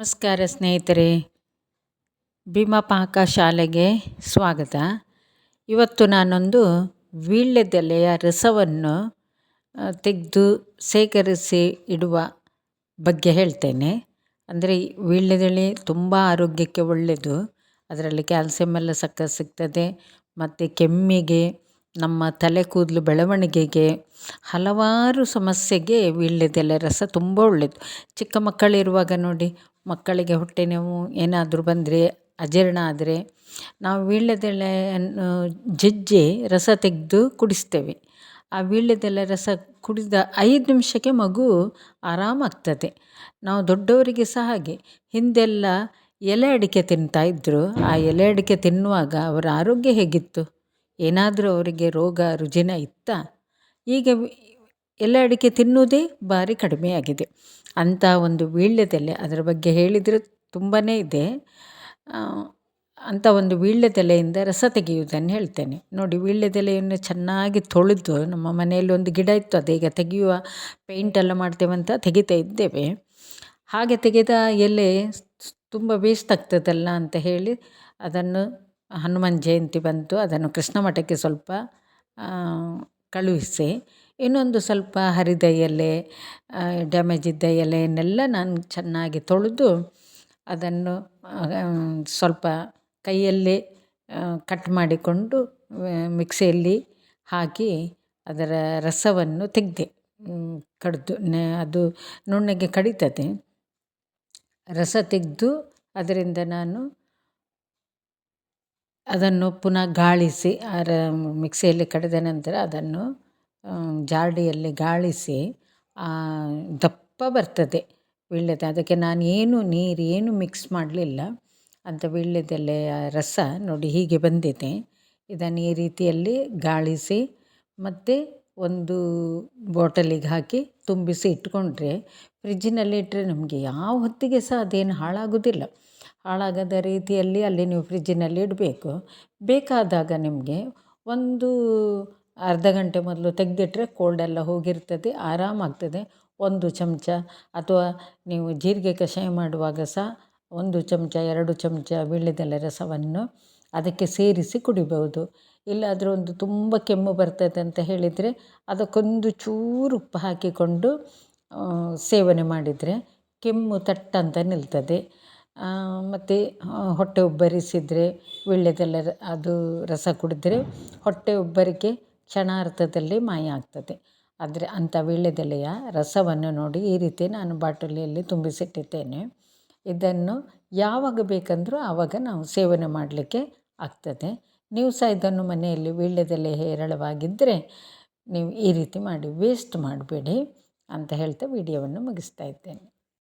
ನಮಸ್ಕಾರ ಸ್ನೇಹಿತರೆ ಭೀಮಪಾಕ ಶಾಲೆಗೆ ಸ್ವಾಗತ. ಇವತ್ತು ನಾನೊಂದು ವೀಳ್ಯದೆಲೆಯ ರಸವನ್ನು ತೆಗೆದು ಶೇಖರಿಸಿ ಇಡುವ ಬಗ್ಗೆ ಹೇಳ್ತೇನೆ. ಅಂದರೆ ವೀಳ್ಯದೆಲೆ ತುಂಬ ಆರೋಗ್ಯಕ್ಕೆ ಒಳ್ಳೆಯದು. ಅದರಲ್ಲಿ ಕ್ಯಾಲ್ಸಿಯಂ ಎಲ್ಲ ಸಕ್ಕ ಸಿಗ್ತದೆ. ಮತ್ತು ಕೆಮ್ಮಿಗೆ, ನಮ್ಮ ತಲೆ ಕೂದಲು ಬೆಳವಣಿಗೆಗೆ ಹಲವಾರು ಸಮಸ್ಯೆಗೆ ವೀಳ್ಯದೆಲೆ ರಸ ತುಂಬ ಒಳ್ಳೆಯದು. ಚಿಕ್ಕ ಮಕ್ಕಳಿರುವಾಗ ನೋಡಿ ಮಕ್ಕಳಿಗೆ ಹೊಟ್ಟೆ ನೋವು ಏನಾದರೂ ಬಂದರೆ, ಅಜೀರ್ಣ ಆದರೆ, ನಾವು ವೀಳ್ಯದೆಲೆಯನ್ನು ಜಜ್ಜಿ ರಸ ತೆಗೆದು ಕುಡಿಸ್ತೇವೆ. ಆ ವೀಳ್ಯದೆಲೆ ರಸ ಕುಡಿದ ಐದು ನಿಮಿಷಕ್ಕೆ ಮಗು ಆರಾಮಾಗ್ತದೆ. ನಾವು ದೊಡ್ಡವರಿಗೆ ಸಹ ಹಾಗೆ. ಹಿಂದೆಲ್ಲ ಎಲೆ ಅಡಿಕೆ ತಿಂತಾ ಇದ್ದರು ಆ ಎಲೆ ಅಡಿಕೆ ತಿನ್ನುವಾಗ ಅವರ ಆರೋಗ್ಯ ಹೇಗಿತ್ತು? ಏನಾದರೂ ಅವರಿಗೆ ರೋಗ, ರುಜಿನ ಇತ್ತಾ? ಈಗ ಎಲೆ ಅಡಿಕೆ ತಿನ್ನುವುದೇ ಭಾರಿ ಕಡಿಮೆಯಾಗಿದೆ ಅಂಥ ಒಂದು ವೀಳ್ಯದೆಲೆ ಅದರ ಬಗ್ಗೆ ಹೇಳಿದರೆ ತುಂಬಾ ಇದೆ. ಅಂಥ ಒಂದು ವೀಳ್ಯದೆಲೆಯಿಂದ ರಸ ತೆಗೆಯುವುದನ್ನು ಹೇಳ್ತೇನೆ. ನೋಡಿ, ವೀಳ್ಯದೆಲೆಯನ್ನು ಚೆನ್ನಾಗಿ ತೊಳೆದು ನಮ್ಮ ಮನೆಯಲ್ಲಿ ಒಂದು ಗಿಡ ಇತ್ತು, ಅದೀಗ ತೆಗೆಯುವ ಪೇಂಟೆಲ್ಲ ಮಾಡ್ತೇವಂತ ತೆಗಿತಾ ಇದ್ದೇವೆ. ಹಾಗೆ ತೆಗೆದ ಎಲೆ ತುಂಬ ವೇಸ್ಟ್ ಆಗ್ತದಲ್ಲ ಅಂತ ಹೇಳಿ ಅದನ್ನು ಹನುಮಾನ್ ಜಯಂತಿ ಬಂತು. ಅದನ್ನು ಕೃಷ್ಣ ಮಠಕ್ಕೆ ಸ್ವಲ್ಪ ಕಳುಹಿಸಿ. ಇನ್ನೊಂದು ಸ್ವಲ್ಪ ಹರಿದ ಎಲೆ ಡ್ಯಾಮೇಜ್ ಇದ್ದ ಎಲೆಯನ್ನೆಲ್ಲ ನಾನು ಚೆನ್ನಾಗಿ ತೊಳೆದು ಅದನ್ನು ಸ್ವಲ್ಪ ಕೈಯಲ್ಲೇ ಕಟ್ ಮಾಡಿಕೊಂಡು ಮಿಕ್ಸಿಯಲ್ಲಿ ಹಾಕಿ ಅದರ ರಸವನ್ನು ತೆಗೆದೆ ಕಡಿದು ಅದು ನುಣ್ಣಗೆ ಕಡಿತದೆ. ರಸ ತೆಗೆದು ಅದರಿಂದ ನಾನು ಅದನ್ನು ಪುನಃ ಗಾಳಿಸಿ ಮಿಕ್ಸಿಯಲ್ಲಿ ಕಡಿದ ನಂತರ ಅದನ್ನು ಜಾಡಿಯಲ್ಲಿ ಗಾಳಿಸಿ ದಪ್ಪ ಬರ್ತದೆ ವೀಳ್ಯದ ಅದಕ್ಕೆ ನಾನು ಏನು ನೀರು ಏನು ಮಿಕ್ಸ್ ಮಾಡಲಿಲ್ಲ. ಅಂತ ವೀಳ್ಯದೆಲೆಯ ರಸ ನೋಡಿ ಹೀಗೆ ಬಂದಿದೆ. ಇದನ್ನು ಈ ರೀತಿಯಲ್ಲಿ ಗಾಳಿಸಿ, ಮತ್ತು ಒಂದು ಬಾಟಲಿಗೆ ಹಾಕಿ ತುಂಬಿಸಿ ಇಟ್ಕೊಂಡ್ರೆ, ಫ್ರಿಜ್ಜಿನಲ್ಲಿ ಇಟ್ಟರೆ ನಮಗೆ ಯಾವ ಹೊತ್ತಿಗೆ ಸಹ ಅದೇನು ಹಾಳಾಗೋದಿಲ್ಲ. ಹಾಳಾಗದ ರೀತಿಯಲ್ಲಿ ಅಲ್ಲಿ ನೀವು ಫ್ರಿಜ್ಜಿನಲ್ಲಿ ಇಡಬೇಕು. ಬೇಕಾದಾಗ ನಿಮಗೆ ಒಂದು ಅರ್ಧ ಗಂಟೆ ಮೊದಲು ತೆಗೆದಿಟ್ರೆ ಕೋಲ್ಡೆಲ್ಲ ಹೋಗಿರ್ತದೆ, ಆರಾಮಾಗ್ತದೆ. ಒಂದು ಚಮಚ ಅಥವಾ ನೀವು ಜೀರಿಗೆ ಕಷಾಯ ಮಾಡುವಾಗ ಸಹ ಒಂದು ಚಮಚ, ಎರಡು ಚಮಚ ವೀಳ್ಯದೆಲೆ ರಸವನ್ನು ಅದಕ್ಕೆ ಸೇರಿಸಿ ಕುಡಿಬಹುದು. ಇಲ್ಲಾದರೂ ಒಂದು ತುಂಬ ಕೆಮ್ಮು ಬರ್ತದೆ ಅಂತ ಹೇಳಿದರೆ ಅದಕ್ಕೊಂದು ಚೂರು ಉಪ್ಪು ಹಾಕಿಕೊಂಡು ಸೇವನೆ ಮಾಡಿದರೆ ಕೆಮ್ಮು ತಟ್ಟಂತ ನಿಲ್ತದೆ. ಮತ್ತು ಹೊಟ್ಟೆ ಉಬ್ಬರಿಸಿದರೆ ವೀಳ್ಯದೆಲೆ ಅದು ರಸ ಕುಡಿದ್ರೆ ಹೊಟ್ಟೆ ಉಬ್ಬರಿಕೆ ಕ್ಷಣಾರ್ಧದಲ್ಲಿ ಮಾಯ ಆಗ್ತದೆ. ಆದರೆ ಅಂಥ ವೀಳ್ಯದೆಲೆಯ ರಸವನ್ನು ನೋಡಿ ಈ ರೀತಿ ನಾನು ಬಾಟಲಿಯಲ್ಲಿ ತುಂಬಿಸಿಟ್ಟಿದ್ದೇನೆ. ಇದನ್ನು ಯಾವಾಗ ಬೇಕಂದರೂ ಆವಾಗ ನಾವು ಸೇವನೆ ಮಾಡಲಿಕ್ಕೆ ಆಗ್ತದೆ. ನೀವು ಸಹ ಇದನ್ನು ಮನೆಯಲ್ಲಿ ವೀಳ್ಯದೆಲೆ ಹೇರಳವಾಗಿದ್ದರೆ ನೀವು ಈ ರೀತಿ ಮಾಡಿ ವೇಸ್ಟ್ ಮಾಡಬೇಡಿ ಅಂತ ಹೇಳ್ತಾ ವಿಡಿಯೋವನ್ನು ಮುಗಿಸ್ತಾ ಇದ್ದೇನೆ.